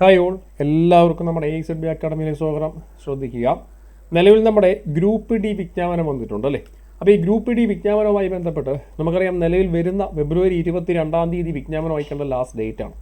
Hi all എല്ലാവർക്കും നമ്മുടെ A Z B അക്കാഡമിയിലെ സ്വാഗതം. ശ്രദ്ധിക്കുക. നിലവിൽ നമ്മുടെ ഗ്രൂപ്പ് ഡി വിജ്ഞാപനം വന്നിട്ടുണ്ട് അല്ലേ? അപ്പോൾ ഈ ഗ്രൂപ്പ് ഡി വിജ്ഞാപനവുമായി ബന്ധപ്പെട്ട് നമുക്കറിയാം നിലവിൽ വരുന്ന ഫെബ്രുവരി ഇരുപത്തി രണ്ടാം തീയതി വിജ്ഞാപനം അയക്കേണ്ട ലാസ്റ്റ് ഡേറ്റ് ആണ്.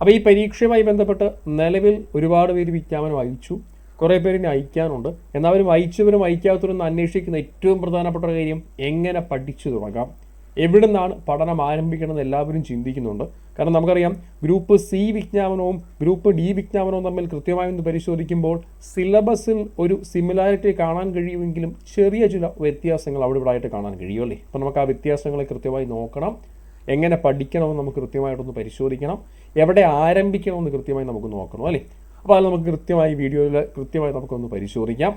അപ്പോൾ ഈ പരീക്ഷയുമായി ബന്ധപ്പെട്ട് നിലവിൽ ഒരുപാട് പേര് വിജ്ഞാപനം അയച്ചു. കുറേ പേരിനെ അയക്കാനുണ്ട്. എന്നാൽ അവർ അയച്ചവരും അയക്കാത്തവരും അന്വേഷിക്കുന്ന ഏറ്റവും പ്രധാനപ്പെട്ട കാര്യം എങ്ങനെ പഠിച്ചു തുടങ്ങാം? എവിടെ നിന്നാണ് പഠനം ആരംഭിക്കണമെന്ന് എല്ലാവരും ചിന്തിക്കുന്നുണ്ട്. കാരണം നമുക്കറിയാം ഗ്രൂപ്പ് സി വിജ്ഞാപനവും ഗ്രൂപ്പ് ഡി വിജ്ഞാപനവും തമ്മിൽ കൃത്യമായി ഒന്ന് പരിശോധിക്കുമ്പോൾ സിലബസിൽ ഒരു സിമിലാരിറ്റി കാണാൻ കഴിയുമെങ്കിലും ചെറിയ ചില വ്യത്യാസങ്ങൾ അവിടെ ഇവിടെ ആയിട്ട് കാണാൻ കഴിയുമല്ലേ അപ്പോൾ നമുക്ക് ആ വ്യത്യാസങ്ങളെ കൃത്യമായി നോക്കണം. എങ്ങനെ പഠിക്കണമെന്ന് നമുക്ക് കൃത്യമായിട്ടൊന്ന് പരിശോധിക്കണം. എവിടെ ആരംഭിക്കണമെന്ന് കൃത്യമായി നമുക്ക് നോക്കണം അല്ലേ? അപ്പോൾ അത് നമുക്ക് കൃത്യമായി വീഡിയോയിൽ കൃത്യമായി നമുക്കൊന്ന് പരിശോധിക്കാം.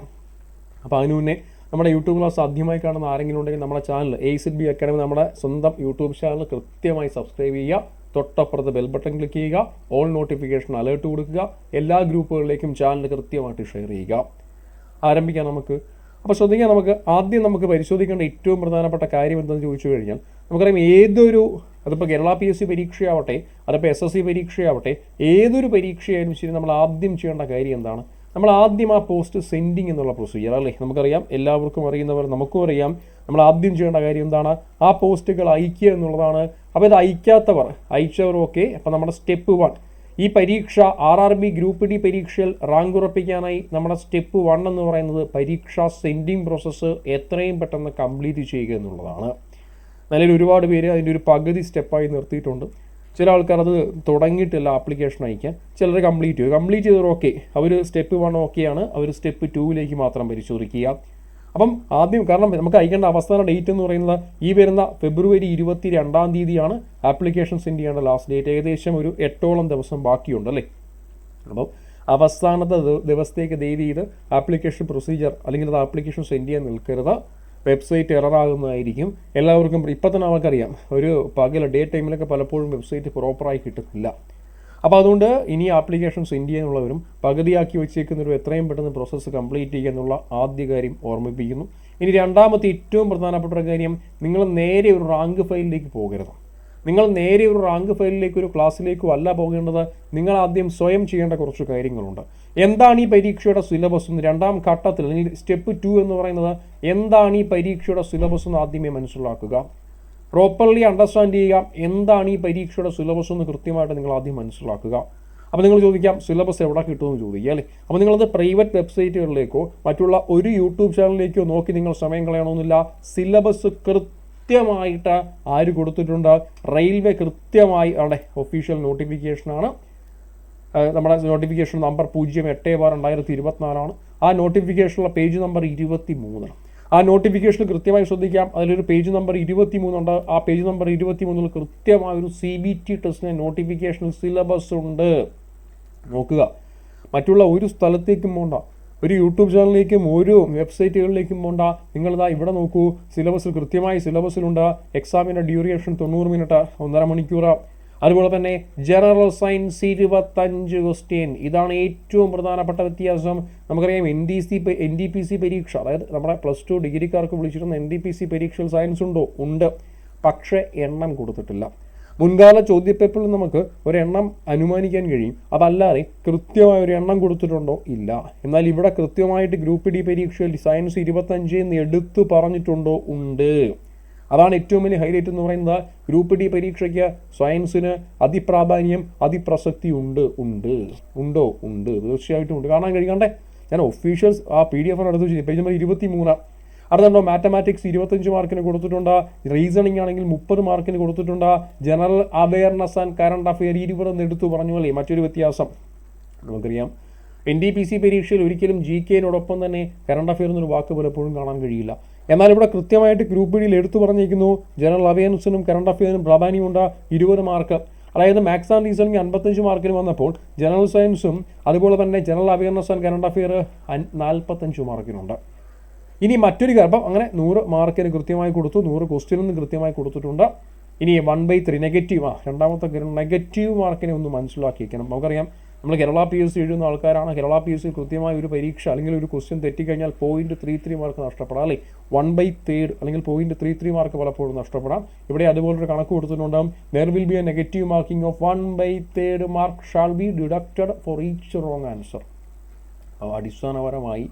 അപ്പോൾ അതിനു മുന്നേ നമ്മുടെ യൂട്യൂബ് ക്ലാസ് ആദ്യമായി കാണുന്ന ആരെങ്കിലും ഉണ്ടെങ്കിൽ നമ്മുടെ channel A C B academy നമ്മുടെ സ്വന്തം യൂട്യൂബ് ചാനൽ കൃത്യമായി സബ്സ്ക്രൈബ് ചെയ്യുക. തൊട്ടപ്പുറത്ത് ബെൽ ബട്ടൺ ക്ലിക്ക് ചെയ്യുക. ഓൾ നോട്ടിഫിക്കേഷൻ അലേർട്ട് കൊടുക്കുക. എല്ലാ ഗ്രൂപ്പുകളിലേക്കും ചാനൽ കൃത്യമായിട്ട് ഷെയർ ചെയ്യുക. ആരംഭിക്കാം നമുക്ക്. അപ്പോൾ ശ്രദ്ധിക്കാം നമുക്ക് ആദ്യം നമുക്ക് പരിശോധിക്കേണ്ട ഏറ്റവും പ്രധാനപ്പെട്ട കാര്യം എന്താണെന്ന് ചോദിച്ചു കഴിഞ്ഞാൽ നമുക്കറിയാം ഏതൊരു അതിപ്പോൾ കേരള പി എസ് സി പരീക്ഷയാവട്ടെ അതിപ്പോൾ എസ് എസ് സി പരീക്ഷയാവട്ടെ ഏതൊരു പരീക്ഷയായാലും ശരി നമ്മൾ ആദ്യം ചെയ്യേണ്ട കാര്യം എന്താണ്? നമ്മൾ ആദ്യം ആ പോസ്റ്റ് സെൻഡിങ് എന്നുള്ള പ്രൊസീജിയർ അല്ലേ? നമുക്കറിയാം എല്ലാവർക്കും അറിയുന്നവർ നമുക്കും അറിയാം. നമ്മൾ ആദ്യം ചെയ്യേണ്ട കാര്യം എന്താണ്? ആ പോസ്റ്റുകൾ അയക്കുക എന്നുള്ളതാണ്. അപ്പോൾ ഇത് അയക്കാത്തവർ അയച്ചവർ ഓക്കെ അപ്പോൾ നമ്മുടെ സ്റ്റെപ്പ് വൺ ഈ പരീക്ഷ R R B group D പരീക്ഷയിൽ റാങ്ക് ഉറപ്പിക്കാനായി നമ്മുടെ സ്റ്റെപ്പ് വൺ എന്ന് പറയുന്നത് പരീക്ഷ സെൻഡിങ് പ്രോസസ്സ് എത്രയും പെട്ടെന്ന് കംപ്ലീറ്റ് ചെയ്യുക എന്നുള്ളതാണ്. നിലവിൽ ഒരുപാട് പേര് അതിന്റെ ഒരു പകുതി സ്റ്റെപ്പായി നിർത്തിയിട്ടുണ്ട്. ചില ആൾക്കാർ അത് തുടങ്ങിയിട്ടില്ല ആപ്ലിക്കേഷൻ അയക്കാൻ. ചിലർ കംപ്ലീറ്റ് ചെയ്തു കംപ്ലീറ്റ് ചെയ്തവർ ഓക്കെ അവർ സ്റ്റെപ്പ് വൺ ഓക്കെയാണ് അവർ സ്റ്റെപ്പ് ടൂവിലേക്ക് മാത്രം പരിശോധിക്കുക. അപ്പം ആദ്യം കാരണം നമുക്ക് അയക്കേണ്ട അവസാന ഡേറ്റ് എന്ന് പറയുന്നത് ഈ വരുന്ന ഫെബ്രുവരി ഇരുപത്തി രണ്ടാം തീയതിയാണ് ആപ്ലിക്കേഷൻ സെൻഡ് ചെയ്യേണ്ട ലാസ്റ്റ് ഡേറ്റ് ഏകദേശം ഒരു എട്ടോളം ദിവസം ബാക്കിയുണ്ട് അല്ലേ? അപ്പം അവസാനത്തെ ദിവസത്തേക്ക് ദയവ് ചെയ്ത് ആപ്ലിക്കേഷൻ പ്രൊസീജിയർ അല്ലെങ്കിൽ അത് ആപ്ലിക്കേഷൻ സെൻഡ് ചെയ്യാൻ നിൽക്കരുത്. വെബ്സൈറ്റ് എററാകുന്നതായിരിക്കും. എല്ലാവർക്കും ഇപ്പം തന്നെ ഒരു പകല ഡേ ടൈമിലൊക്കെ പലപ്പോഴും വെബ്സൈറ്റ് പ്രോപ്പറായി കിട്ടുന്നില്ല. അപ്പോൾ അതുകൊണ്ട് ഇനി ആപ്ലിക്കേഷൻ സെൻഡ് ചെയ്യാനുള്ളവരും പകുതിയാക്കി വെച്ചേക്കുന്നവരും എത്രയും പെട്ടെന്ന് പ്രോസസ്സ് കംപ്ലീറ്റ് ചെയ്യുക എന്നുള്ള ആദ്യ കാര്യം ഓർമ്മിപ്പിക്കുന്നു. ഇനി രണ്ടാമത്തെ ഏറ്റവും പ്രധാനപ്പെട്ട ഒരു കാര്യം നിങ്ങൾ നേരെ ഒരു റാങ്ക് ഫയലിലേക്ക് പോകരുത്. നിങ്ങൾ നേരെ ഒരു റാങ്ക് ഫയലിലേക്കോ ഒരു ക്ലാസ്സിലേക്കോ അല്ല പോകേണ്ടത്. നിങ്ങൾ ആദ്യം സ്വയം ചെയ്യേണ്ട കുറച്ച് കാര്യങ്ങളുണ്ട്. എന്താണ് ഈ പരീക്ഷയുടെ സിലബസ് എന്ന്? രണ്ടാം ഘട്ടത്തിൽ അല്ലെങ്കിൽ സ്റ്റെപ്പ് ടു എന്ന് പറയുന്നത് എന്താണ് ഈ പരീക്ഷയുടെ സിലബസ് എന്ന് ആദ്യമേ മനസ്സിലാക്കുക. പ്രോപ്പർലി അണ്ടർസ്റ്റാൻഡ് ചെയ്യുക. എന്താണ് ഈ പരീക്ഷയുടെ സിലബസ് എന്ന് കൃത്യമായിട്ട് നിങ്ങൾ ആദ്യം മനസ്സിലാക്കുക. അപ്പോൾ നിങ്ങൾ ചോദിക്കാം സിലബസ് എവിടെ കിട്ടുമെന്ന് ചോദിക്കുക അല്ലേ? അപ്പോൾ നിങ്ങളത് പ്രൈവറ്റ് വെബ്സൈറ്റുകളിലേക്കോ മറ്റുള്ള ഒരു യൂട്യൂബ് ചാനലിലേക്കോ നോക്കി നിങ്ങൾ സമയം കളയണമെന്നില്ല. സിലബസ് കൃത്യമായിട്ട് ആര് കൊടുത്തിട്ടുണ്ട്? റെയിൽവേ കൃത്യമായി അവിടെ ഒഫീഷ്യൽ നോട്ടിഫിക്കേഷനാണ് നമ്മുടെ നോട്ടിഫിക്കേഷൻ നമ്പർ പൂജ്യം എട്ട് ബാർ രണ്ടായിരത്തി ഇരുപത്തിനാലാണ്. ആ നോട്ടിഫിക്കേഷനുള്ള പേജ് നമ്പർ ഇരുപത്തി മൂന്ന് ആ നോട്ടിഫിക്കേഷൻ കൃത്യമായി ശ്രദ്ധിക്കാം. അതിലൊരു പേജ് നമ്പർ ഇരുപത്തി മൂന്നുണ്ട് ആ പേജ് നമ്പർ ഇരുപത്തി മൂന്നിൽ കൃത്യമായ ഒരു സി ബി ടി ടെസ്റ്റിന് നോട്ടിഫിക്കേഷൻ സിലബസ് ഉണ്ട്. നോക്കുക. മറ്റുള്ള ഒരു സ്ഥലത്തേക്കും പോണ്ട. ഒരു യൂട്യൂബ് ചാനലിലേക്കും ഒരു വെബ്സൈറ്റുകളിലേക്കും പോണ്ട. നിങ്ങളിതാ ഇവിടെ നോക്കൂ. സിലബസിൽ കൃത്യമായി സിലബസിലുണ്ട്. എക്സാമിന്റെ ഡ്യൂറേഷൻ തൊണ്ണൂറ് മിനിറ്റ് ഒന്നര മണിക്കൂർ അതുപോലെ തന്നെ ജനറൽ സയൻസ് ഇരുപത്തഞ്ച് ക്വസ്റ്റ്യൻ. ഇതാണ് ഏറ്റവും പ്രധാനപ്പെട്ട വ്യത്യാസം. നമുക്കറിയാം N D C N D P C പരീക്ഷ അതായത് നമ്മുടെ പ്ലസ് ടു ഡിഗ്രിക്കാർക്ക് വിളിച്ചിരുന്ന എൻ ഡി പി സി പരീക്ഷയിൽ സയൻസ് ഉണ്ടോ? ഉണ്ട്. പക്ഷേ എണ്ണം കൊടുത്തിട്ടില്ല. മുൻകാല ചോദ്യപേപ്പറിൽ നമുക്ക് ഒരെണ്ണം അനുമാനിക്കാൻ കഴിയും. അതല്ലാതെ കൃത്യമായ ഒരു എണ്ണം കൊടുത്തിട്ടുണ്ടോ? ഇല്ല. എന്നാൽ ഇവിടെ കൃത്യമായിട്ട് ഗ്രൂപ്പ് ഡി പരീക്ഷയിൽ സയൻസ് ഇരുപത്തഞ്ച് എന്ന് എടുത്തു പറഞ്ഞിട്ടുണ്ടോ? ഉണ്ട്. അതാണ് ഏറ്റവും വലിയ ഹൈലൈറ്റ് എന്ന് പറയുന്നത്. ഗ്രൂപ്പ് ഡി പരീക്ഷയ്ക്ക് സയൻസിന് അതിപ്രാധാന്യം അതിപ്രസക്തി ഉണ്ട്. ഉണ്ട്. ഉണ്ടോ? ഉണ്ട്. തീർച്ചയായിട്ടും ഉണ്ട്. കാണാൻ കഴിയണ്ടേ ഞാൻ ഒഫീഷ്യൽസ് ആ പി ഡി എഫ് എടുത്ത് വെച്ചു പേജ് നമ്പർ ഇരുപത്തി മൂന്ന് അടുത്തുണ്ടോ മാത്തമാറ്റിക്സ് ഇരുപത്തഞ്ച് മാർക്കിന് കൊടുത്തിട്ടുണ്ട്. റീസണിങ് ആണെങ്കിൽ മുപ്പത് മാർക്കിന് കൊടുത്തിട്ടുണ്ട്. General awareness and current affair ഇരുപത് എന്ന് എടുത്തു പറഞ്ഞു അല്ലേ? മറ്റൊരു വ്യത്യാസം. നമുക്കറിയാം. എൻ ഡി പി സി പരീക്ഷയിൽ ഒരിക്കലും ജി കെനോടൊപ്പം തന്നെ കറണ്ട് അഫെയർ എന്നൊരു വാക്ക് പലപ്പോഴും കാണാൻ കഴിയില്ല. എന്നാൽ ഇവിടെ കൃത്യമായിട്ട് ഗ്രൂപ്പ് ഡിയിൽ എടുത്തു പറഞ്ഞിരിക്കുന്നു. ജനറൽ അവയർനെസ്സിനും കറണ്ട് അഫെയറിനും പ്രാധാന്യമുണ്ട് ഇരുപത് മാർക്ക് അതായത് മാത്സ് ആൻഡ് റീസണിങ് അൻപത്തഞ്ച് മാർക്കിന് വന്നപ്പോൾ ജനറൽ സയൻസും അതുപോലെ തന്നെ general awareness and current affair നാൽപ്പത്തഞ്ച് മാർക്കിനുണ്ട് ഇനി മറ്റൊരു കാര്യം അങ്ങനെ നൂറ് മാർക്കിന് കൃത്യമായി കൊടുത്തു നൂറ് ക്വസ്റ്റ്യനും കൃത്യമായി കൊടുത്തിട്ടുണ്ട്. ഇനി വൺ ബൈ ത്രീ നെഗറ്റീവ് ആ. രണ്ടാമത്തെ കാര്യം നെഗറ്റീവ് മാർക്കിനെ ഒന്ന് മനസ്സിലാക്കിയിരിക്കണം നമുക്കറിയാം നമ്മൾ കേരള പി എസ് സി എഴുതുന്ന ആൾക്കാരാണ്. കേരള പി എസ് സി കൃത്യമായ ഒരു പരീക്ഷ അല്ലെങ്കിൽ ഒരു ക്വസ്റ്റ്യൻ തെറ്റിക്കഴിഞ്ഞാൽ പോയിന്റ് ത്രീ ത്രീ മാർക്ക് നഷ്ടപ്പെടാം അല്ലേ? വൺ ബൈ തേർഡ് അല്ലെങ്കിൽ പോയിന്റ് ത്രീ ത്രീ മാർക്ക് പലപ്പോഴും നഷ്ടപ്പെടാം. ഇവിടെ അതുപോലൊരു കണക്ക് കൊടുത്തിട്ടുണ്ടാകും there will be a negative marking of one by third mark shall be deducted for each wrong answer അടിസ്ഥാനപരമായി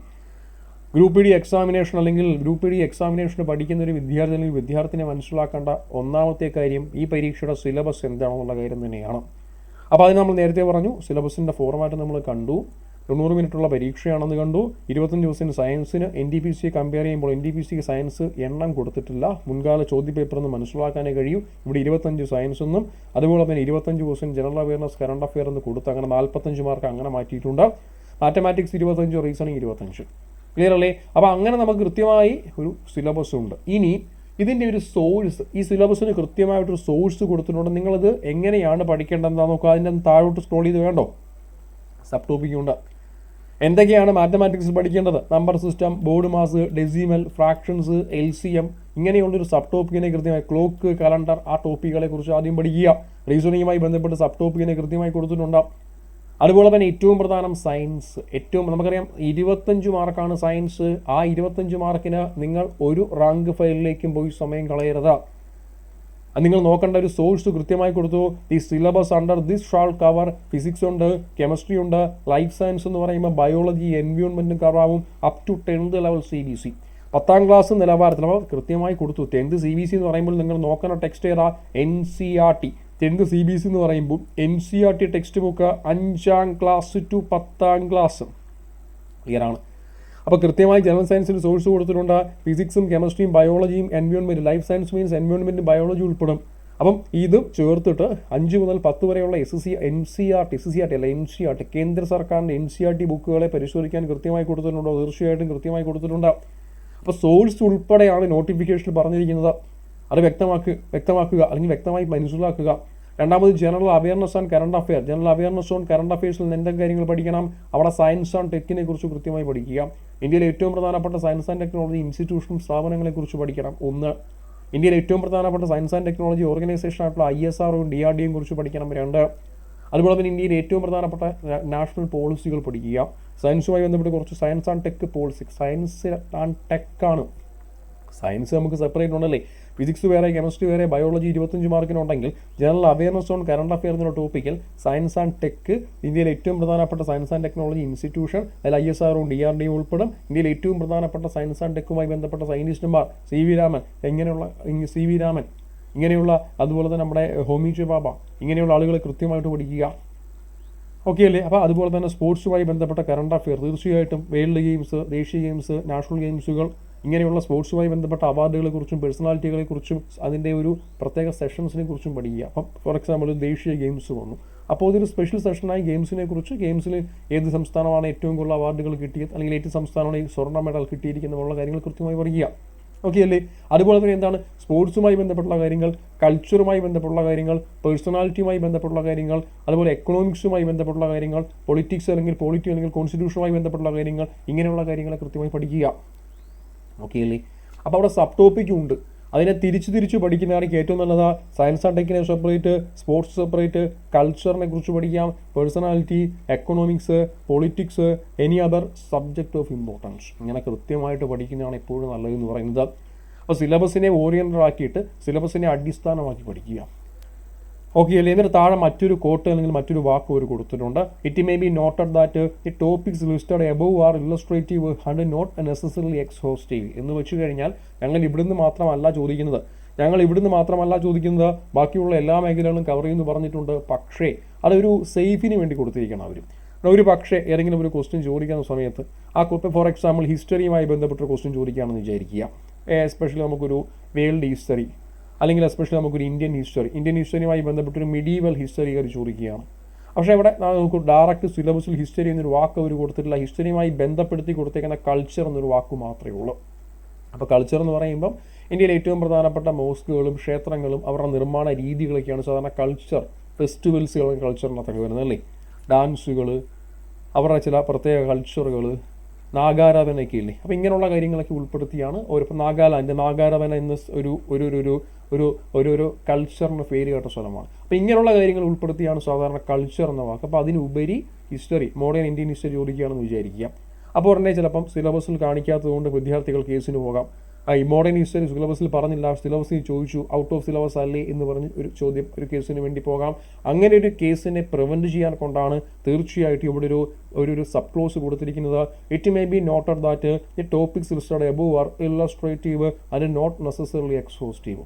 ഗ്രൂപ്പ് ഡി എക്സാമിനേഷൻ അല്ലെങ്കിൽ ഗ്രൂപ്പ് ഡി എക്സാമിനേഷന് പഠിക്കുന്ന ഒരു വിദ്യാർത്ഥി അല്ലെങ്കിൽ വിദ്യാർത്ഥിനെ മനസ്സിലാക്കേണ്ട ഒന്നാമത്തെ കാര്യം ഈ പരീക്ഷയുടെ സിലബസ് എന്താണെന്നുള്ള കാര്യം തന്നെയാണ്. അപ്പോൾ അത് നമ്മൾ നേരത്തെ പറഞ്ഞു സിലബസിന്റെ ഫോർമാറ്റ് നമ്മൾ കണ്ടു. തൊണ്ണൂറ് മിനിറ്റുള്ള പരീക്ഷയാണെന്ന് കണ്ടു. ഇരുപത്തഞ്ച് ദിവസത്തിന് സയൻസിന് N D P C compare ചെയ്യുമ്പോൾ എൻ ഡി പി സിക്ക് സയൻസ് എണ്ണം കൊടുത്തിട്ടില്ല. മുൻകാല ചോദ്യപേപ്പർ എന്ന് മനസ്സിലാക്കാനേ കഴിയും. ഇവിടെ ഇരുപത്തഞ്ച് സയൻസ് എന്നും അതുപോലെ തന്നെ ഇരുപത്തഞ്ച് ദിവസം ജനറൽ അവയർനെസ് കറണ്ട് അഫെയർ എന്ന് കൊടുത്ത് അങ്ങനെ നാൽപ്പത്തഞ്ച് മാർക്ക് അങ്ങനെ മാറ്റിയിട്ടുണ്ട്. മാത്തമാറ്റിക്സ് ഇരുപത്തഞ്ച് റീസണിങ് ഇരുപത്തഞ്ച് ക്ലിയർ അല്ലേ? അപ്പോൾ അങ്ങനെ നമുക്ക് കൃത്യമായി ഒരു സിലബസ് ഉണ്ട്. ഇനി ഇതിന്റെ ഒരു സോഴ്സ് ഈ സിലബസിന് കൃത്യമായിട്ടൊരു സോഴ്സ് കൊടുത്തിട്ടുണ്ട്. നിങ്ങളിത് എങ്ങനെയാണ് പഠിക്കേണ്ടതെന്ന് നോക്കുക. അതിന്റെ താഴോട്ട് സ്ക്രോൾ ചെയ്ത് വേണ്ടോ? സബ് ടോപ്പിക് ഉണ്ട്. എന്തൊക്കെയാണ് മാത്തമാറ്റിക്സ് പഠിക്കേണ്ടത്? Number system BODMAS decimal fractions L C M ഇങ്ങനെയുള്ളൊരു സബ് ടോപ്പിക്കിനെ കൃത്യമായി ക്ലോക്ക് കലണ്ടർ ആ ടോപ്പിക്കുകളെ കുറിച്ച് ആദ്യം പഠിക്കുക. റീസണിങ്ങുമായി ബന്ധപ്പെട്ട് സബ് ടോപ്പിക്കിനെ കൃത്യമായി കൊടുത്തിട്ടുണ്ട്. അതുപോലെ തന്നെ ഏറ്റവും പ്രധാനം സയൻസ്. ഏറ്റവും നമുക്കറിയാം ഇരുപത്തഞ്ച് മാർക്കാണ് സയൻസ്. ആ ഇരുപത്തഞ്ച് മാർക്കിന് നിങ്ങൾ ഒരു റാങ്ക് ഫയലിലേക്കും പോയി സമയം കളയരുത്. നിങ്ങൾ നോക്കേണ്ട ഒരു സോഴ്സ് കൃത്യമായി കൊടുത്തു. The syllabus under this shall cover. Physics ഉണ്ട് കെമിസ്ട്രി ഉണ്ട് ലൈഫ് സയൻസ് എന്ന് പറയുമ്പോൾ ബയോളജി എൻവയോൺമെന്റും കവറാവും up to tenth level C B C പത്താം ക്ലാസ് നിലവാരത്തിൽ കൃത്യമായി കൊടുത്തു. ടെൻത്ത് സി ബി സി എന്ന് പറയുമ്പോൾ നിങ്ങൾ നോക്കുന്ന ടെക്സ്റ്റ് ഏതാ? N C R T tenth C B C എന്ന് പറയുമ്പോൾ N C R T text book അഞ്ചാം ക്ലാസ് ടു പത്താം ക്ലാസ് ക്ലിയർ ആണ്. അപ്പോൾ കൃത്യമായി ജനറൽ സയൻസിന് സോഴ്സ് കൊടുത്തിട്ടുണ്ട്. ഫിസിക്സും കെമിസ്ട്രിയും ബയോളജിയും environment life science means environment biology ഉൾപ്പെടും. അപ്പം ഇതും ചേർത്തിട്ട് അഞ്ച് മുതൽ പത്ത് വരെയുള്ള S C N C R T S C R T അല്ല എൻ സി ആർ ടി കേന്ദ്ര സർക്കാരിന്റെ എൻ സി ആർ ടി ബുക്കുകളെ പരിശോധിക്കാൻ കൃത്യമായി കൊടുത്തിട്ടുണ്ടോ? തീർച്ചയായിട്ടും കൃത്യമായി കൊടുത്തിട്ടുണ്ട്. അപ്പോൾ സോഴ്സ് ഉൾപ്പെടെയാണ് നോട്ടിഫിക്കേഷനിൽ പറഞ്ഞിരിക്കുന്നത്. അത് വ്യക്തമാക്കുക വ്യക്തമാക്കുക അല്ലെങ്കിൽ വ്യക്തമായി മനസ്സിലാക്കുക. രണ്ടാമത് general awareness and current affair general awareness on current അഫയേഴ്സിൽ നിന്ന് എന്തൊക്കെ കാര്യങ്ങൾ പഠിക്കണം? അവിടെ സയൻസ് ആൻഡ് ടെക്കിനെ കുറിച്ച് കൃത്യമായി പഠിക്കുക. ഇന്ത്യയിലെ ഏറ്റവും പ്രധാനപ്പെട്ട സയൻസ് ആൻഡ് ടെക്നോളജി ഇൻസ്റ്റിറ്റ്യൂഷനും സ്ഥാപനങ്ങളെ കുറിച്ച് പഠിക്കണം. ഒന്ന് ഇന്ത്യയിലെ ഏറ്റവും പ്രധാനപ്പെട്ട സയൻസ് ആൻഡ് ടെക്നോളജി ഓർഗനൈസേഷൻ ആയിട്ടുള്ള ഐ എസ് ആറും ഡി ആർ ഡിയും കുറിച്ച് പഠിക്കണം. രണ്ട് അതുപോലെ തന്നെ ഇന്ത്യയിലെ ഏറ്റവും പ്രധാനപ്പെട്ട നാഷണൽ പോളിസികൾ പഠിക്കുക. സയൻസുമായി ബന്ധപ്പെട്ട് കുറച്ച് science and tech policy science and ടെക്കാണ് science നമുക്ക് സെപ്പറേറ്റ് ഉണ്ടല്ലേ? ഫിസിക്സ് വേറെ കെമിസ്ട്രി വേറെ ബയോളജി ഇരുപത്തഞ്ച് മാർക്കിനുണ്ടെങ്കിൽ general awareness on current affair എന്നുള്ള ടോപ്പിക്കിൽ സയൻസ് ആൻഡ് ടെക് ഇന്ത്യയിലെ ഏറ്റവും പ്രധാനപ്പെട്ട സയൻസ് ആൻഡ് ടെക്നോളജി ഇൻസ്റ്റിറ്റ്യൂഷൻ അതിൽ ഐ എസ് ആറും ഡി ആർ ഡി ഉൾപ്പെടും. ഇന്ത്യയിലെ ഏറ്റവും പ്രധാനപ്പെട്ട സയൻസ് ആൻഡ് ടെക്കുമായി ബന്ധപ്പെട്ട സയന്റിസ്റ്റുമാർ സി വി രാമൻ എങ്ങനെയുള്ള സി വി രാമൻ ഇങ്ങനെയുള്ള അതുപോലെ തന്നെ നമ്മുടെ ഹോമിജു ബാബ ഇങ്ങനെയുള്ള ആളുകളെ കൃത്യമായിട്ട് പഠിക്കുക. ഓക്കെ അല്ലേ? അപ്പോൾ അതുപോലെ തന്നെ സ്പോർട്സുമായി ബന്ധപ്പെട്ട കറണ്ട് അഫെയർ തീർച്ചയായിട്ടും വേൾഡ് ഗെയിംസ് ദേശീയ ഗെയിംസ് നാഷണൽ ഗെയിംസുകൾ ഇങ്ങനെയുള്ള സ്പോർട്സുമായി ബന്ധപ്പെട്ട അവാർഡുകളെക്കുറിച്ചും പേഴ്സണാലിറ്റികളെക്കുറിച്ചും അതിന്റെ ഒരു പ്രത്യേക സെഷൻസിനെ കുറിച്ചും പഠിക്കുക. അപ്പം ഫോർ എക്സാമ്പിൾ ദേശീയ ഗെയിംസ് വന്നു. അപ്പോൾ ഇതൊരു സ്പെഷ്യൽ സെഷനായി ഗെയിംസിനെ കുറിച്ച് ഗെയിംസിൽ ഏത് സംസ്ഥാനമാണ് ഏറ്റവും കൂടുതൽ അവാർഡുകൾ കിട്ടിയത്? അല്ലെങ്കിൽ ഏത് സംസ്ഥാനമാണ് ഈ സ്വർണ മെഡൽ കിട്ടിയിരിക്കുന്നതുള്ള കാര്യങ്ങൾ കൃത്യമായി പഠിക്കുക. ഓക്കെ അല്ലേ? അതുപോലെ തന്നെ എന്താണ്? സ്പോർട്സുമായി ബന്ധപ്പെട്ടുള്ള കാര്യങ്ങൾ കൾച്ചറുമായി ബന്ധപ്പെട്ടുള്ള കാര്യങ്ങൾ പേഴ്സണാലിറ്റിയുമായി ബന്ധപ്പെട്ടുള്ള കാര്യങ്ങൾ അതുപോലെ എക്കണോമിക്സുമായി ബന്ധപ്പെട്ടുള്ള കാര്യങ്ങൾ പൊളിറ്റിക്സ് അല്ലെങ്കിൽ പോളിറ്റി അല്ലെങ്കിൽ കോൺസ്റ്റിറ്റ്യൂഷനുമായി ബന്ധപ്പെട്ടുള്ള കാര്യങ്ങൾ ഇങ്ങനെയുള്ള കാര്യങ്ങളെ കൃത്യമായി പഠിക്കുക. ഓക്കെ അല്ലേ അപ്പോൾ അവിടെ സബ് ടോപ്പിക്കും ഉണ്ട്. അതിനെ തിരിച്ച് തിരിച്ച് പഠിക്കുന്നതാണെങ്കിൽ ഏറ്റവും നല്ലത്. സയൻസ് ആൻഡ് ടെക്കിനെ സെപ്പറേറ്റ് സ്പോർട്സ് സെപ്പറേറ്റ് കൾച്ചറിനെ കുറിച്ച് പഠിക്കാം. Personality economics politics any other subject of importance ഇങ്ങനെ കൃത്യമായിട്ട് പഠിക്കുന്നതാണ് എപ്പോഴും നല്ലതെന്ന് പറയുന്നത്. അപ്പോൾ സിലബസിനെ ഓറിയന്റഡ് ആക്കിയിട്ട് സിലബസിനെ അടിസ്ഥാനമാക്കി പഠിക്കുക. ഓക്കെ അല്ലേ? എന്നിട്ട് താഴെ മറ്റൊരു കോട്ട് അല്ലെങ്കിൽ മറ്റൊരു വാക്ക് ഒരു കൊടുത്തിട്ടുണ്ട്. It may be noted that the topics listed above are illustrative and not necessarily exhaustive എന്ന് വെച്ച് കഴിഞ്ഞാൽ ഞങ്ങൾ ഇവിടുന്ന് മാത്രമല്ല ചോദിക്കുന്നത്. ഞങ്ങൾ ഇവിടുന്ന് മാത്രമല്ല ചോദിക്കുന്നത്. ബാക്കിയുള്ള എല്ലാ മേഖലകളും കവർ ചെയ്യുമെന്ന് പറഞ്ഞിട്ടുണ്ട്. പക്ഷേ അതൊരു സേഫിന് വേണ്ടി കൊടുത്തിരിക്കണം അവർ ഒരു പക്ഷേ ഏതെങ്കിലും ഒരു ക്വസ്റ്റ്യൻ ചോദിക്കുന്ന സമയത്ത് ആ ഫോർ എക്സാമ്പിൾ ഹിസ്റ്ററിയുമായി ബന്ധപ്പെട്ട ക്വസ്റ്റ്യൻ ചോദിക്കുകയാണെന്ന് വിചാരിക്കുക. എസ്പെഷ്യലി നമുക്കൊരു വേൾഡ് ഹിസ്റ്ററി അല്ലെങ്കിൽ എസ്പെഷ്യലി നമുക്കൊരു ഇന്ത്യൻ ഹിസ്റ്ററി ഇന്ത്യൻ ഹിസ്റ്ററിയുമായി ബന്ധപ്പെട്ടൊരു മിഡീവൽ ഹിസ്റ്ററി കയറി ചോദിക്കുകയാണ്. പക്ഷേ ഇവിടെ നമുക്ക് ഡയറക്റ്റ് സിലബസിൽ ഹിസ്റ്ററി എന്നൊരു വാക്ക് അവർ കൊടുത്തിട്ടില്ല. ഹിസ്റ്ററിയുമായി ബന്ധപ്പെടുത്തി കൊടുത്തേക്കുന്ന കൾച്ചർ എന്നൊരു വാക്ക് മാത്രമേ ഉള്ളൂ. അപ്പോൾ കൾച്ചർ എന്ന് പറയുമ്പം ഇന്ത്യയിലെ ഏറ്റവും പ്രധാനപ്പെട്ട മോസ്കുകളും ക്ഷേത്രങ്ങളും അവരുടെ നിർമ്മാണ രീതികളൊക്കെയാണ് സാധാരണ കൾച്ചർ ഫെസ്റ്റിവൽസുകളും കൾച്ചറിനകത്തൊക്കെ വരുന്നത് അല്ലേ? ഡാൻസുകൾ അവരുടെ ചില പ്രത്യേക കൾച്ചറുകൾ നാഗാരാധനയൊക്കെ ഇല്ലേ? അപ്പോൾ ഇങ്ങനെയുള്ള കാര്യങ്ങളൊക്കെ ഉൾപ്പെടുത്തിയാണ് ഒരു ഇപ്പോൾ നാഗാലാൻഡ് നാഗാരാധന എന്ന ഒരു ഒരു ഒരു ഒരു ഒരു ഒരു കൾച്ചറിന്റെ പേര് കേട്ട സ്ഥലമാണ്. അപ്പോൾ ഇങ്ങനെയുള്ള കാര്യങ്ങൾ ഉൾപ്പെടുത്തിയാണ് സാധാരണ കൾച്ചർ എന്ന വാക്ക്. അപ്പോൾ അതിനുപരി ഹിസ്റ്ററി മോഡേൺ ഇന്ത്യൻ ഹിസ്റ്ററി ചോദിക്കുകയാണെന്ന് വിചാരിക്കുക. അപ്പോൾ ഉടനെ ചിലപ്പം സിലബസിൽ കാണിക്കാത്തതുകൊണ്ട് വിദ്യാർത്ഥികൾ കേസിന് പോകാം. ഈ മോഡേൺ ഹിസ്റ്ററി സിലബസിൽ പറഞ്ഞില്ല സിലബസിൽ ചോദിച്ചു ഔട്ട് ഓഫ് സിലബസ് അല്ലേ എന്ന് പറഞ്ഞ് ഒരു ചോദ്യം ഒരു കേസിന് വേണ്ടി പോകാം. അങ്ങനെ ഒരു കേസിനെ പ്രിവെന്റ് ചെയ്യാൻ കൊണ്ടാണ് തീർച്ചയായിട്ടും ഇവിടെ ഒരു ഒരു ഒരു സബ് ക്ലോസ് കൊടുത്തിരിക്കുന്നത്. It may be noted that the topics listed above are illustrative and not necessarily exhaustive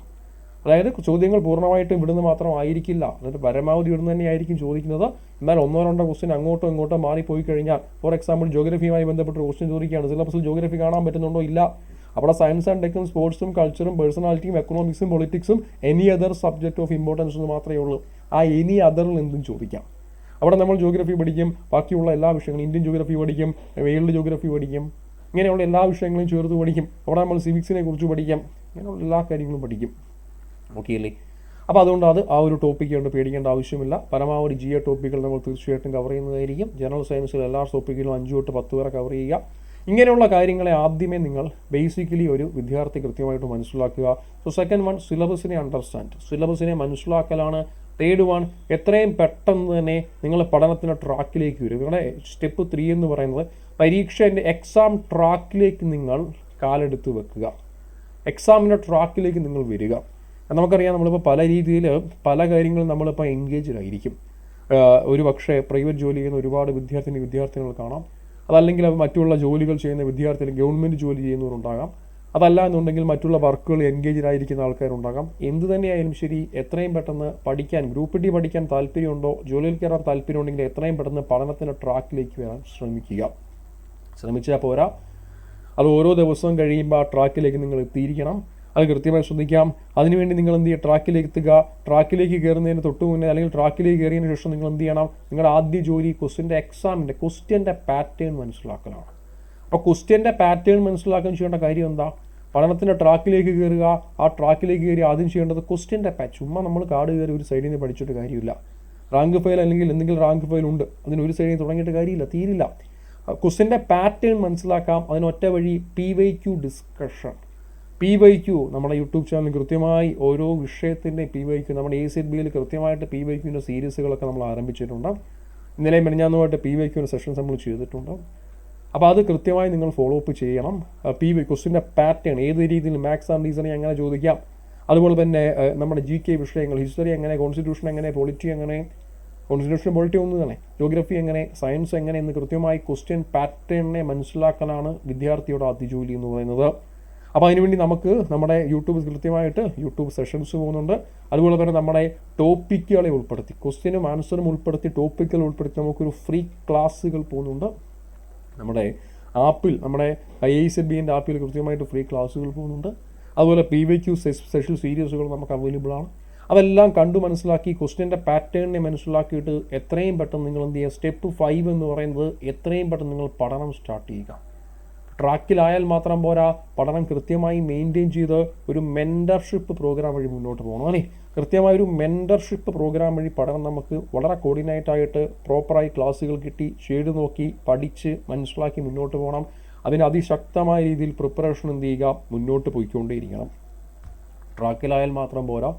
അതായത് ചോദ്യങ്ങൾ പൂർണമായിട്ടും ഇവിടുന്ന് മാത്രം ആയിരിക്കില്ല. എന്നിട്ട് പരമാവധി ഇവിടുന്ന് തന്നെ ആയിരിക്കും ചോദിക്കുന്നത്. എന്നാൽ ഒന്നോ രണ്ടോ ക്വസ്റ്റ്യൻ അങ്ങോട്ടോ ഇങ്ങോട്ടോ മാറിപ്പോയി കഴിഞ്ഞാൽ ഫോർ എക്സാമ്പിൾ ജോഗ്രഫിയുമായി ബന്ധപ്പെട്ട ക്വസ്റ്റ്യൻ ചോദിക്കുകയാണ്. സിലബസിൽ ജോഗ്രഫി കാണാൻ പറ്റുന്നുണ്ടോ? ഇല്ല. അവിടെ സയൻസ് ആൻഡ് ടെക്കും സ്പോർട്സും കൾച്ചറും പേഴ്സണാലിറ്റിയും എക്കണോമിക്സും പൊളിറ്റിക്സും any other subject of importance എന്ന് മാത്രമേ ഉള്ളൂ. ആ എനി അതറിൽ എന്തും ചോദിക്കാം. അവിടെ നമ്മൾ ജോഗ്രഫി പഠിക്കും. ബാക്കിയുള്ള എല്ലാ വിഷയങ്ങളും ഇന്ത്യൻ ജോഗ്രഫി പഠിക്കും വേൾഡ് ജോഗ്രഫി പഠിക്കും. ഇങ്ങനെയുള്ള എല്ലാ വിഷയങ്ങളും ചേർത്ത് പഠിക്കും. അവിടെ നമ്മൾ സിവിക്സിനെ കുറിച്ച് പഠിക്കാം. ഇങ്ങനെയുള്ള എല്ലാ കാര്യങ്ങളും പഠിക്കും. ഓക്കെ അല്ലേ അപ്പോൾ അതുകൊണ്ട് അത് ആ ഒരു ടോപ്പിക്ക് കൊണ്ട് പേടിക്കേണ്ട ആവശ്യമില്ല. പരമാവധി ജി എ ടോപ്പിക്കുകൾ നമ്മൾ തീർച്ചയായിട്ടും കവർ ചെയ്യുന്നതായിരിക്കും. ജനറൽ സയൻസിൽ എല്ലാ ടോപ്പിക്കിലും അഞ്ച് തൊട്ട് പത്ത് വരെ കവർ ചെയ്യുക. ഇങ്ങനെയുള്ള കാര്യങ്ങളെ ആദ്യമേ നിങ്ങൾ ബേസിക്കലി ഒരു വിദ്യാർത്ഥി കൃത്യമായിട്ട് മനസ്സിലാക്കുക. സോ സെക്കൻഡ് വൺ സിലബസിനെ അണ്ടർസ്റ്റാൻഡ് സിലബസിനെ മനസ്സിലാക്കലാണ്. തേർഡ് വൺ എത്രയും പെട്ടെന്ന് തന്നെ നിങ്ങൾ പഠനത്തിന്റെ ട്രാക്കിലേക്ക് വരും നിങ്ങളുടെ സ്റ്റെപ്പ് ത്രീ എന്ന് പറയുന്നത് പരീക്ഷേന്റെ എക്സാം ട്രാക്കിലേക്ക് നിങ്ങൾ കാലെടുത്ത് വെക്കുക. എക്സാമിന്റെ ട്രാക്കിലേക്ക് നിങ്ങൾ വരിക. നമുക്കറിയാം നമ്മളിപ്പോൾ പല രീതിയിൽ പല കാര്യങ്ങളും നമ്മളിപ്പോൾ ആഹ് ഒരു പക്ഷേ പ്രൈവറ്റ് ജോലി ചെയ്യുന്ന ഒരുപാട് വിദ്യാർത്ഥിനി വിദ്യാർത്ഥികൾ കാണാം. അതല്ലെങ്കിൽ മറ്റുള്ള ജോലികൾ ചെയ്യുന്ന വിദ്യാർത്ഥികൾ ഗവൺമെന്റ് ജോലി ചെയ്യുന്നവരുണ്ടാകാം. അതല്ല എന്നുണ്ടെങ്കിൽ മറ്റുള്ള വർക്കുകൾ എൻഗേജ്ഡ് ആയിരിക്കുന്ന ആൾക്കാരുണ്ടാകാം. എന്ത് തന്നെയായാലും ശരി എത്രയും പെട്ടെന്ന് പഠിക്കാൻ ഗ്രൂപ്പ് ഡി പഠിക്കാൻ താല്പര്യമുണ്ടോ ജോലിയിൽ കയറാൻ താല്പര്യമുണ്ടെങ്കിൽ എത്രയും പെട്ടെന്ന് പഠനത്തിന്റെ ട്രാക്കിലേക്ക് വരാൻ ശ്രമിക്കുക. ശ്രമിച്ചാൽ പോരാ. അത് ഓരോ ദിവസവും കഴിയുമ്പോൾ ആ ട്രാക്കിലേക്ക് നിങ്ങൾ എത്തിയിരിക്കണം. അത് കൃത്യമായി ശ്രദ്ധിക്കാം. അതിനുവേണ്ടി നിങ്ങൾ എന്ത് ചെയ്യുക ട്രാക്കിലേക്ക് എത്തുക. ട്രാക്കിലേക്ക് കയറുന്നതിന് തൊട്ട് മുന്നേ അല്ലെങ്കിൽ ട്രാക്കിലേക്ക് കയറിയതിന് ശേഷം നിങ്ങൾ എന്ത് ചെയ്യണം? നിങ്ങളുടെ ആദ്യ ജോലി ക്വസ്റ്റിന്റെ എക്സാമിന്റെ ക്വസ്റ്റ്യന്റെ പാറ്റേൺ മനസ്സിലാക്കലാണ്. അപ്പോൾ ക്വസ്റ്റ്യന്റെ പാറ്റേൺ മനസ്സിലാക്കാൻ ചെയ്യേണ്ട കാര്യം എന്താ? പഠനത്തിന്റെ ട്രാക്കിലേക്ക് കയറുക. ആ ട്രാക്കിലേക്ക് കയറി ആദ്യം ചെയ്യേണ്ടത് ക്വസ്റ്റ്യന്റെ പാറ്റ് ചുമ്മാ നമ്മൾ കാട് കയറി ഒരു സൈഡിൽ നിന്ന് പഠിച്ചിട്ട് കാര്യമില്ല. റാങ്ക് ഫയൽ അല്ലെങ്കിൽ എന്തെങ്കിലും റാങ്ക് ഫയൽ ഉണ്ട്. അതിന് ഒരു സൈഡിൽ തുടങ്ങിയിട്ട് കാര്യമില്ല. തീരില്ല. ക്വസ്റ്റ്യന്റെ പാറ്റേൺ മനസ്സിലാക്കാം. അതിനൊറ്റ വഴി P Y Q discussion P Y Q നമ്മുടെ യൂട്യൂബ് ചാനൽ കൃത്യമായി ഓരോ വിഷയത്തിന്റെ പി വൈ ക്യു നമ്മുടെ എ സി ബിയിൽ കൃത്യമായിട്ട് പി വൈ ക്യുവിന്റെ സീരീസുകളൊക്കെ നമ്മൾ ആരംഭിച്ചിട്ടുണ്ട്. ഇന്നലെ മെനഞ്ഞാന്നുമായിട്ട് പി വൈ ക്യുവിന്റെ സെഷൻസ് നമ്മൾ ചെയ്തിട്ടുണ്ട്. അപ്പോൾ അത് കൃത്യമായി നിങ്ങൾ ഫോളോ അപ്പ് ചെയ്യണം. പി വൈ ക്വസ്റ്റിന്റെ പാറ്റേൺ ഏത് രീതിയിൽ മാത്സ് ആൻഡ് റീസണിങ് എങ്ങനെ ചോദിക്കാം? അതുപോലെ തന്നെ നമ്മുടെ ജി കെ വിഷയങ്ങൾ ഹിസ്റ്ററി എങ്ങനെ കോൺസ്റ്റിറ്റ്യൂഷൻ എങ്ങനെ പൊളിറ്റി എങ്ങനെ കോൺസ്റ്റിറ്റ്യൂഷൻ പൊളിറ്റി ഒന്ന് തന്നെ ജോഗ്രഫി എങ്ങനെ സയൻസ് എങ്ങനെ എന്ന് കൃത്യമായി ക്വസ്റ്റ്യൻ പാറ്റേണിനെ മനസ്സിലാക്കാനാണ് വിദ്യാർത്ഥിയുടെ അതിജോലി എന്ന് പറയുന്നത്. അപ്പോൾ അതിനുവേണ്ടി നമുക്ക് നമ്മുടെ യൂട്യൂബ് കൃത്യമായിട്ട് യൂട്യൂബ് സെഷൻസ് പോകുന്നുണ്ട്. അതുപോലെ തന്നെ നമ്മുടെ ടോപ്പിക്കുകളെ ഉൾപ്പെടുത്തി ക്വസ്റ്റ്യനും ആൻസറും ഉൾപ്പെടുത്തി ടോപ്പിക്കുകൾ ഉൾപ്പെടുത്തി നമുക്കൊരു ഫ്രീ ക്ലാസ്സുകൾ പോകുന്നുണ്ട്. നമ്മുടെ ആപ്പിൽ നമ്മുടെ ഐ ഐ സെഡ് ബിന്റെ ആപ്പിൽ കൃത്യമായിട്ട് ഫ്രീ ക്ലാസ്സുകൾ പോകുന്നുണ്ട്. അതുപോലെ പി വൈ ക്യു സ്പെഷ്യൽ സീരീസുകൾ നമുക്ക് അവൈലബിൾ ആണ്. അതെല്ലാം കണ്ടു മനസ്സിലാക്കി ക്വസ്റ്റ്യന്റെ പാറ്റേണിനെ മനസ്സിലാക്കിയിട്ട് എത്രയും പെട്ടെന്ന് നിങ്ങൾ എന്ത് ചെയ്യുക സ്റ്റെപ്പ് ഫൈവ് എന്ന് പറയുന്നത് എത്രയും പെട്ടെന്ന് നിങ്ങൾ പഠനം സ്റ്റാർട്ട് ചെയ്യുക. ട്രാക്കിലായാൽ മാത്രം പോരാ പഠനം കൃത്യമായി മെയിന്റെയിൻ ചെയ്ത് ഒരു മെന്റർഷിപ്പ് പ്രോഗ്രാം വഴി മുന്നോട്ട് പോകണം അല്ലേ? കൃത്യമായ ഒരു മെന്റർഷിപ്പ് പ്രോഗ്രാം വഴി പഠനം നമുക്ക് വളരെ കോർഡിനേറ്റ് ആയിട്ട് പ്രോപ്പറായി ക്ലാസ്സുകൾ കിട്ടി ഷെയ്ഡ് നോക്കി പഠിച്ച് മനസ്സിലാക്കി മുന്നോട്ട് പോകണം. അതിന് അതിശക്തമായ രീതിയിൽ പ്രിപ്പറേഷൻ എന്ത് ചെയ്യുക? മുന്നോട്ട് പോയിക്കൊണ്ടേയിരിക്കണം. ട്രാക്കിലായാൽ മാത്രം പോരാ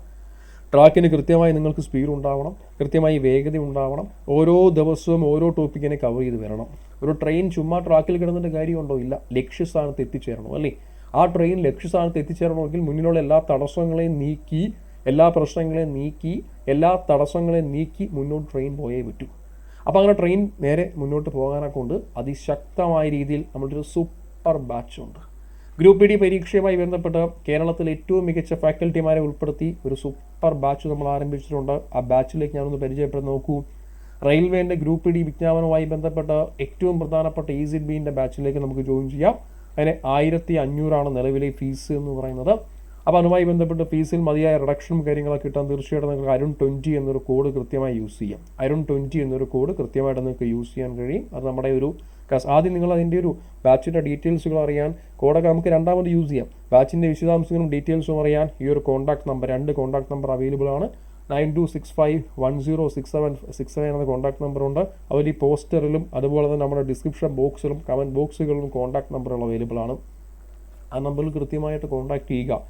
ട്രാക്കിന് കൃത്യമായി നിങ്ങൾക്ക് സ്പീഡ് ഉണ്ടാവണം കൃത്യമായി വേഗത ഉണ്ടാവണം. ഓരോ ദിവസവും ഓരോ ടോപ്പിക്കിനെ കവർ ചെയ്ത് വരണം. ഒരു ട്രെയിൻ ചുമ്മാ ട്രാക്കിൽ കിടന്നിട്ട് കാര്യമുണ്ടോ? ഇല്ല. ലക്ഷ്യസ്ഥാനത്ത് എത്തിച്ചേരണം അല്ലേ? ആ ട്രെയിൻ ലക്ഷ്യസ്ഥാനത്ത് എത്തിച്ചേരണമെങ്കിൽ മുന്നിലുള്ള എല്ലാ തടസ്സങ്ങളെയും നീക്കി എല്ലാ പ്രശ്നങ്ങളെയും നീക്കി എല്ലാ തടസ്സങ്ങളെയും നീക്കി മുന്നോട്ട് ട്രെയിൻ പോയേ പറ്റൂ. അപ്പോൾ അങ്ങനെ ട്രെയിൻ നേരെ മുന്നോട്ട് പോകാനൊക്കെ കൊണ്ട് അതിശക്തമായ രീതിയിൽ നമ്മളൊരു സൂപ്പർ ബാച്ച് ഉണ്ട്. ഗ്രൂപ്പ് ഡി പരീക്ഷയുമായി ബന്ധപ്പെട്ട് കേരളത്തിൽ ഏറ്റവും മികച്ച ഫാക്കൽറ്റിമാരെ ഉൾപ്പെടുത്തി ഒരു സൂപ്പർ ബാച്ച് നമ്മൾ ആരംഭിച്ചിട്ടുണ്ട്. ആ ബാച്ചിലേക്ക് ഞാനൊന്ന് പരിചയപ്പെടുത്തി നോക്കൂ. റെയിൽവേന്റെ ഗ്രൂപ്പ് ഡി വിജ്ഞാപനവുമായി ബന്ധപ്പെട്ട് ഏറ്റവും പ്രധാനപ്പെട്ട ഇ സിഡ് ബിന്റെ ബാച്ചിലേക്ക് നമുക്ക് ജോയിൻ ചെയ്യാം. അതിന് ആയിരത്തി അഞ്ഞൂറാണ് നിലവിലെ ഫീസ് എന്ന് പറയുന്നത്. അപ്പോൾ അതുമായി ബന്ധപ്പെട്ട് ഫീസിൽ മതിയായ റിഡക്ഷനും കാര്യങ്ങളൊക്കെ കിട്ടാൻ തീർച്ചയായിട്ടും നിങ്ങൾക്ക് അരുൺ ട്വന്റി എന്നൊരു കോഡ് കൃത്യമായി യൂസ് ചെയ്യാം. അരുൺ ട്വന്റി എന്നൊരു കോഡ് കൃത്യമായിട്ട് നിങ്ങൾക്ക് യൂസ് ചെയ്യാൻ കഴിയും. അത് നമ്മുടെ ഒരു കസ് ആദ്യം നിങ്ങൾ അതിന്റെ ഒരു ബാച്ചിന്റെ ഡീറ്റെയിൽസുകൾ അറിയാൻ കോഡൊക്കെ നമുക്ക് രണ്ടാമത് യൂസ് ചെയ്യാം. ബാച്ചിന്റെ വിശദാംശങ്ങളും ഡീറ്റെയിൽസും അറിയാൻ ഈ ഒരു കോൺടാക്ട് നമ്പർ രണ്ട് കോൺടാക്ട് നമ്പർ അവൈലബിൾ ആണ്. Nine two six five one zero six seven six seven എന്ന കോൺടാക്ട് നമ്പറുണ്ട് അവർ ഈ പോസ്റ്ററിലും അതുപോലെ തന്നെ നമ്മുടെ ഡിസ്ക്രിപ്ഷൻ ബോക്സിലും കമന്റ് ബോക്സുകളിലും കോൺടാക്ട് നമ്പറുകൾ അവൈലബിൾ ആണ്. ആ നമ്പറിൽ കൃത്യമായിട്ട് കോൺടാക്ട് ചെയ്യുക.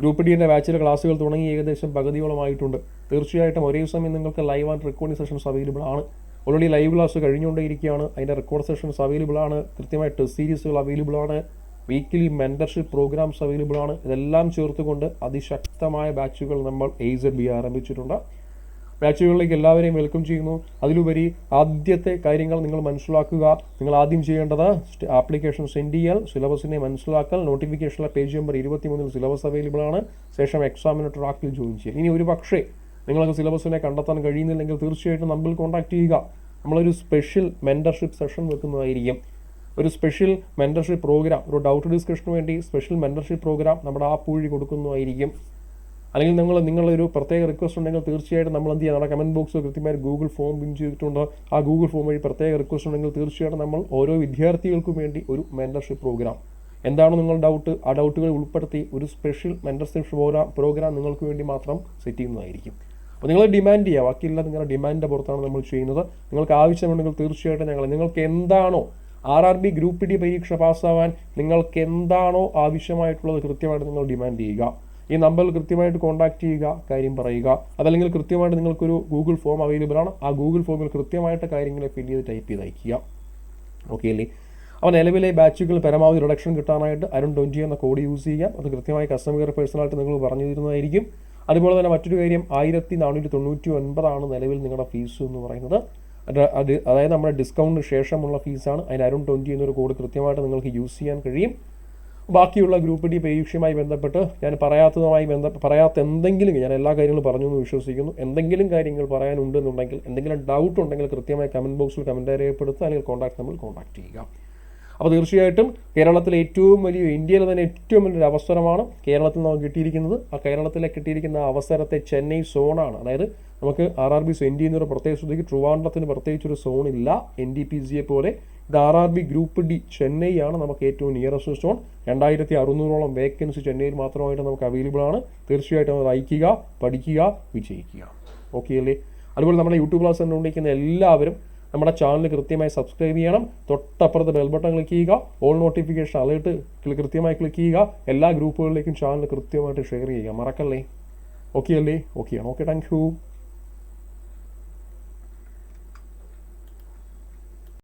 ഗ്രൂപ്പ് ഡിന്റെ ബാച്ചിലെ ക്ലാസ്സുകൾ തുടങ്ങി ഏകദേശം പകുതിയോളമായിട്ടുണ്ട്. തീർച്ചയായിട്ടും ഒരേ സമയം നിങ്ങൾക്ക് live and recording sessions available ആണ്. ഓൾറെഡി ലൈവ് ക്ലാസ് കഴിഞ്ഞുകൊണ്ടേയിരിക്കുകയാണ്. അതിന്റെ റെക്കോർഡ് സെഷൻസ് അവൈലബിൾ ആണ്. കൃത്യമായി ടെസ്റ്റ് സീരീസുകൾ അവൈലബിൾ ആണ്. വീക്കിലി മെന്റർഷിപ്പ് പ്രോഗ്രാംസ് അവൈലബിൾ ആണ്. ഇതെല്ലാം ചേർത്തുകൊണ്ട് അതിശക്തമായ ബാച്ചുകൾ നമ്മൾ എയ്സഡ് ബി ആരംഭിച്ചിട്ടുണ്ട്. ബാച്ചുകളിലേക്ക് എല്ലാവരെയും വെൽക്കം ചെയ്യുന്നു. അതിലുപരി ആദ്യത്തെ കാര്യങ്ങൾ നിങ്ങൾ മനസ്സിലാക്കുക. നിങ്ങൾ ആദ്യം ചെയ്യേണ്ടത് ആപ്ലിക്കേഷൻ സെൻഡ് ചെയ്യൽ സിലബസിനെ മനസ്സിലാക്കൽ നോട്ടിഫിക്കേഷനിലെ പേജ് നമ്പർ ഇരുപത്തി മൂന്നിൽ സിലബസ് അവൈലബിൾ ആണ്. ശേഷം എക്സാമിന് ട്രാക്കിൽ ജോയിൻ ചെയ്യൽ. ഇനി ഒരു പക്ഷേ നിങ്ങൾക്ക് സിലബസിനെ കണ്ടെത്താൻ കഴിയുന്നില്ലെങ്കിൽ തീർച്ചയായിട്ടും നമ്മൾ കോൺടാക്ട് ചെയ്യുക. നമ്മളൊരു സ്പെഷ്യൽ മെന്റർഷിപ്പ് സെഷൻ വെക്കുന്നതായിരിക്കും. ഒരു സ്പെഷ്യൽ മെന്റർഷിപ്പ് പ്രോഗ്രാം ഒരു ഡൗട്ട് ഡിസ്കഷന് വേണ്ടി സ്പെഷ്യൽ മെന്റർഷിപ്പ് പ്രോഗ്രാം നമ്മുടെ ആപ്പ് വഴി കൊടുക്കുന്നതായിരിക്കും. അല്ലെങ്കിൽ നിങ്ങൾ നിങ്ങളൊരു പ്രത്യേക റിക്വസ്റ്റ് ഉണ്ടെങ്കിൽ തീർച്ചയായിട്ടും നമ്മൾ എന്ത് ചെയ്യുക? നമ്മുടെ കമന്റ് ബോക്സ് കൃത്യമായി ഗൂഗിൾ ഫോം പിൻ ചെയ്തിട്ടുണ്ട്. ആ ഗൂഗിൾ ഫോം വഴി പ്രത്യേക റിക്വസ്റ്റ് ഉണ്ടെങ്കിൽ തീർച്ചയായിട്ടും നമ്മൾ ഓരോ വിദ്യാർത്ഥികൾക്കും വേണ്ടി ഒരു മെന്റർഷിപ്പ് പ്രോഗ്രാം എന്താണ് നിങ്ങൾ ഡൗട്ട് ആ ഡൗട്ടുകൾ ഉൾപ്പെടുത്തി ഒരു സ്പെഷ്യൽ മെന്റർഷിപ്പ് പ്രോഗ്രാം പ്രോഗ്രാം നിങ്ങൾക്ക് വേണ്ടി മാത്രം സെറ്റ് ചെയ്യുന്നതായിരിക്കും. അപ്പോൾ നിങ്ങൾ ഡിമാൻഡ് ചെയ്യുക ബാക്കിയെല്ലാം നിങ്ങളുടെ ഡിമാൻഡിന്റെ പുറത്താണ് നമ്മൾ ചെയ്യുന്നത്? നിങ്ങൾക്ക് ആവശ്യമുണ്ടെങ്കിൽ തീർച്ചയായിട്ടും ഞങ്ങൾ നിങ്ങൾക്ക് എന്താണോ R R B group D പരീക്ഷ പാസ്സാവാൻ നിങ്ങൾക്ക് എന്താണോ ആവശ്യമായിട്ടുള്ളത് കൃത്യമായിട്ട് നിങ്ങൾ ഡിമാൻഡ് ചെയ്യുക. ഈ നമ്പറിൽ കൃത്യമായിട്ട് കോൺടാക്ട് ചെയ്യുക കാര്യം പറയുക. അതല്ലെങ്കിൽ കൃത്യമായിട്ട് നിങ്ങൾക്കൊരു ഗൂഗിൾ ഫോം അവൈലബിൾ ആണ്. ആ ഗൂഗിൾ ഫോമിൽ കൃത്യമായിട്ട് കാര്യങ്ങൾ ഫില്ല് ചെയ്ത് ടൈപ്പ് ചെയ്ത് അയക്കുക ഓക്കെ അല്ലേ? അപ്പോൾ നിലവിലെ ബാച്ചുകൾ പരമാവധി റിഡക്ഷൻ കിട്ടാനായിട്ട് അരുൺ ട്വന്റി എന്ന കോഡ് യൂസ് ചെയ്യുക. അത് കൃത്യമായി കസ്റ്റമർ കെയർ പേഴ്സണായിട്ട് നിങ്ങൾ പറഞ്ഞു തരുന്നതായിരിക്കും അതുപോലെ തന്നെ മറ്റൊരു കാര്യം ആയിരത്തി നാനൂറ്റി തൊണ്ണൂറ്റി ഒൻപതാണ് നിലവിൽ നിങ്ങളുടെ ഫീസ് എന്ന് പറയുന്നത്. അത് അത് അതായത് നമ്മുടെ ഡിസ്കൗണ്ടിന് ശേഷമുള്ള ഫീസാണ് അതിന് അരുൺ ട്വന്റി എന്നൊരു കോഡ് കൃത്യമായിട്ട് നിങ്ങൾക്ക് യൂസ് ചെയ്യാൻ കഴിയും. ബാക്കിയുള്ള ഗ്രൂപ്പ് ഡി പരീക്ഷയുമായി ബന്ധപ്പെട്ട് ഞാൻ പറയാത്തതുമായി ബന്ധപ്പെട്ട് പറയാത്ത എന്തെങ്കിലും ഞാൻ എല്ലാ കാര്യങ്ങളും പറഞ്ഞു എന്ന് വിശ്വസിക്കുന്നു. എന്തെങ്കിലും കാര്യങ്ങൾ പറയാനുണ്ടെന്നുണ്ടെങ്കിൽ എന്തെങ്കിലും ഡൗട്ട് ഉണ്ടെങ്കിൽ കൃത്യമായി കമന്റ് ബോക്സിൽ കമന്റ് രേഖപ്പെടുത്തുക അല്ലെങ്കിൽ കോൺടാക്ട് നമ്മൾ കോൺടാക്ട് ചെയ്യുക. അപ്പോൾ തീർച്ചയായിട്ടും കേരളത്തിലെ ഏറ്റവും വലിയ ഇന്ത്യയിലെ തന്നെ ഏറ്റവും വലിയൊരു അവസരമാണ് കേരളത്തിൽ നമുക്ക് കിട്ടിയിരിക്കുന്നത്. ആ കേരളത്തിലെ കിട്ടിയിരിക്കുന്ന അവസരത്തെ ചെന്നൈ സോണാണ് അതായത് നമുക്ക് R R B N D എന്നൊരു പ്രത്യേക ശ്രദ്ധിക്ക് ട്രിവാൻഡ്രത്തിന് പ്രത്യേകിച്ചൊരു സോണില്ല എൻ ഡി പി സിയെ പോലെ ഇത് R R B group D Chennai ആണ് നമുക്ക് ഏറ്റവും നിയറസ്റ്റ് സോൺ രണ്ടായിരത്തി അറുന്നൂറോളം വേക്കൻസി ചെന്നൈയിൽ മാത്രമായിട്ട് നമുക്ക് അവൈലബിൾ ആണ്. തീർച്ചയായിട്ടും അത് അയക്കുക പഠിക്കുക വിജയിക്കുക. ഓക്കെ അല്ലേ? അതുപോലെ നമ്മുടെ യൂട്യൂബ് ക്ലാസ് കണ്ടുകൊണ്ടിരിക്കുന്ന എല്ലാവരും നമ്മുടെ ചാനൽ കൃത്യമായി സബ്സ്ക്രൈബ് ചെയ്യണം. തൊട്ടപ്പുറത്ത് ബെൽ ബട്ടൺ ക്ലിക്ക് ചെയ്യുക. ഓൾ നോട്ടിഫിക്കേഷൻ അലേർട്ട് കൃത്യമായി ക്ലിക്ക് ചെയ്യുക. എല്ലാ ഗ്രൂപ്പുകളിലേക്കും ചാനൽ കൃത്യമായിട്ട് ഷെയർ ചെയ്യുക. മറക്കല്ലേ? ഓക്കെ അല്ലേ? ഓക്കെയാണ് ഓക്കെ താങ്ക് യു